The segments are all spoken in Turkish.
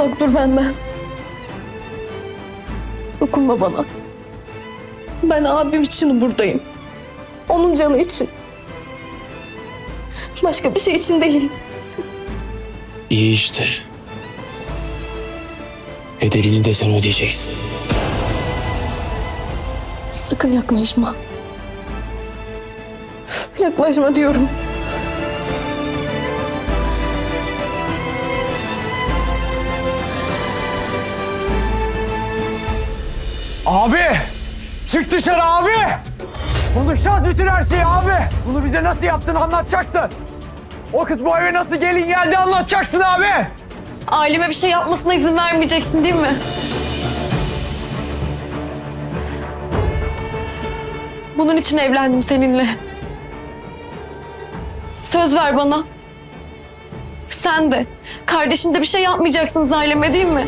Uzak dur benden. Dokunma bana. Ben abim için buradayım. Onun canı için. Başka bir şey için değil. İyi işte. Bedelini de sen ödeyeceksin. Sakın yaklaşma. Yaklaşma diyorum. Abi! Çık dışarı abi! Konuşacağız bütün her şeyi abi. Bunu bize nasıl yaptın anlatacaksın. O kız bu eve nasıl gelin geldi anlatacaksın abi. Aileme bir şey yapmasına izin vermeyeceksin değil mi? Bunun için evlendim seninle. Söz ver bana. Sen de, kardeşin de bir şey yapmayacaksınız aileme değil mi?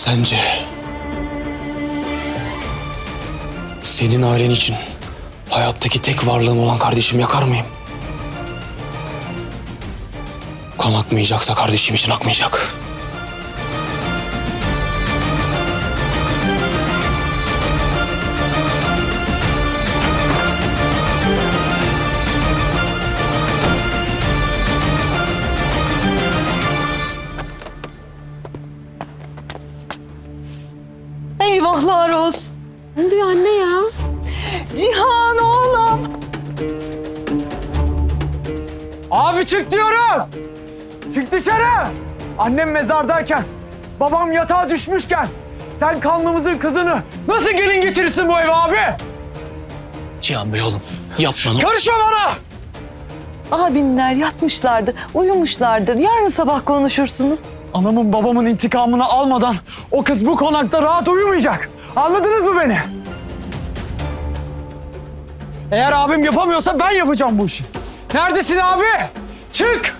Sence senin ailen için hayattaki tek varlığım olan kardeşimi yakar mıyım? Kan akmayacaksa kardeşim için akmayacak. Abi çık diyorum. Çık dışarı. Annem mezardayken, babam yatağa düşmüşken sen kanlımızın kızını nasıl gelin getirirsin bu eve abi? Cihan Bey oğlum yapma Karışma bana. Abinler yatmışlardı, uyumuşlardır. Yarın sabah konuşursunuz. Anamın babamın intikamını almadan o kız bu konakta rahat uyumayacak. Anladınız mı beni? Eğer abim yapamıyorsa ben yapacağım bu işi. Neredesin abi? Çık!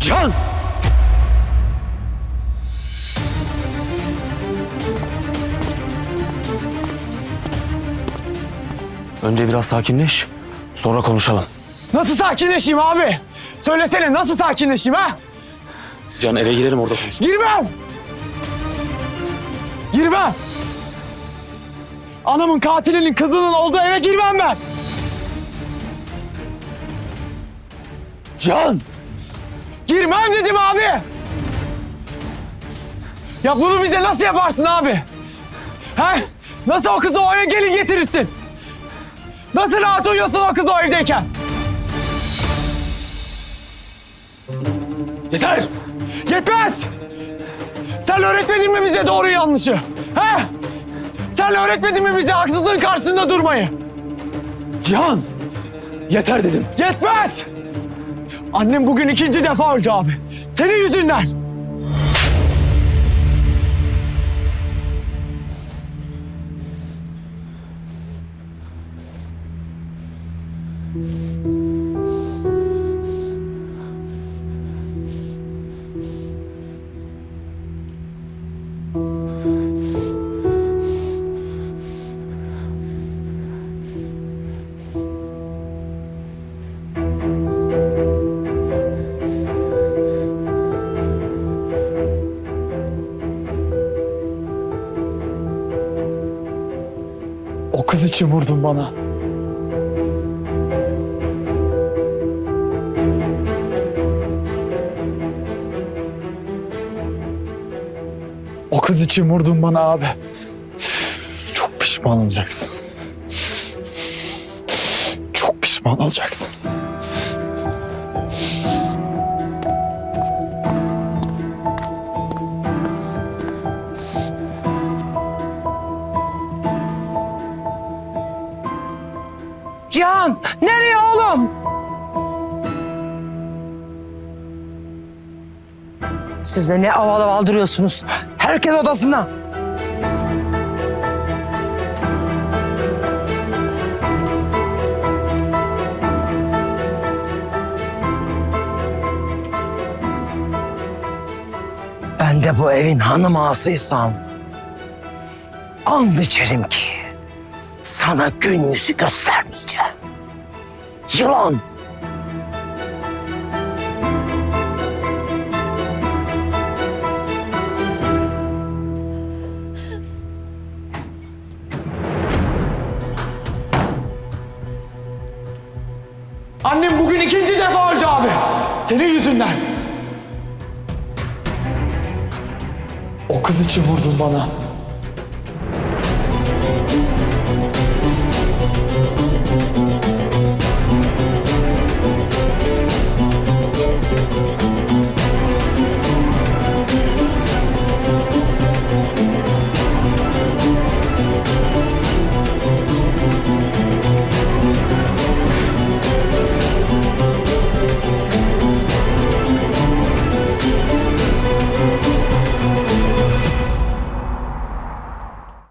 Cihan! Önce biraz sakinleş, sonra konuşalım. Nasıl sakinleşeyim abi? Söylesene nasıl sakinleşeyim ha? Can eve girelim orada konuş. Girmem! Girmem! Anamın katilinin kızının olduğu eve girmem ben! Can! Girmem dedim abi! Ya bunu bize nasıl yaparsın abi? He? Nasıl o kızı o eve gelin getirirsin? Nasıl rahat uyuyorsun o kız o evdeyken? Yeter! Yetmez! Sen öğretmedin mi bize doğru yanlışı? He? Sen öğretmedin mi bize haksızlığın karşısında durmayı? Cihan! Yeter dedim. Yetmez! Annem bugün ikinci defa öldü abi. Senin yüzünden. Kız için vurdun bana. O kız için vurdun bana abi. Çok pişman olacaksın. Çok pişman olacaksın. Cihan, nereye oğlum? Siz de ne aval aval duruyorsunuz? Herkes odasına. Ben de bu evin hanım ağasıysam and içerim ki sana gün yüzü göstermeyeceğim. Yılan! Annem bugün ikinci defa öldü abi. Senin yüzünden. O kız için vurdun bana.